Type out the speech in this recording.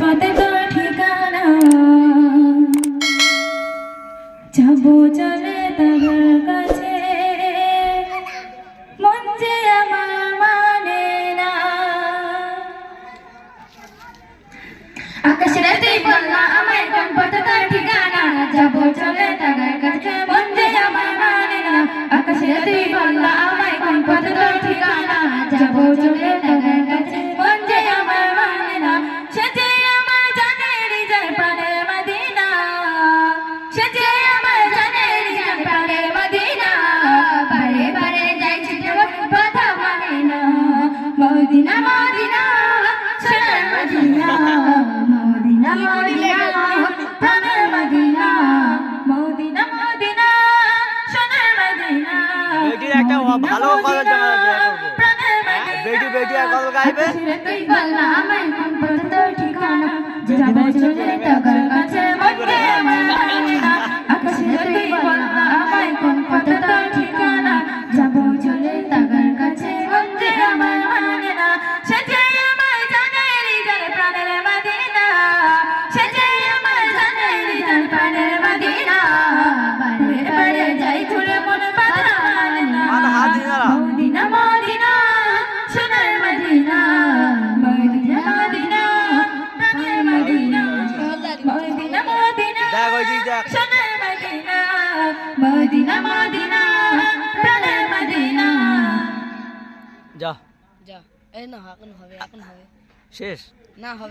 পথে তোর ঠিকানা। যাব চলে তার কাছে। মন আমার মানে না। আকাশের রাতেই বললা পথে ঠিকানা? যাব চলে তার কাছে, মন যে আমার মানে না। আকাশের রাতেই বললা পথে তোর ঠিকানা? যাব চলে মদিনা মদিনা প্রাণের মদিনা মদিনা মদিনা সোনার মদিনা বেটির একটা ভালো গজল জানা করব। প্রাণের হ্যাঁ, বেটি বেটি আর গজল গাইবে? তুই বললা আমায় কোন পথে তোর ঠিকানা। যাব চলে মদিনা। সোনার মদিনা মদিনা মদিনা প্রাণের মদিনা। যা। যা। এই না এখন হবে এখন হবে। শেষ। না হবে।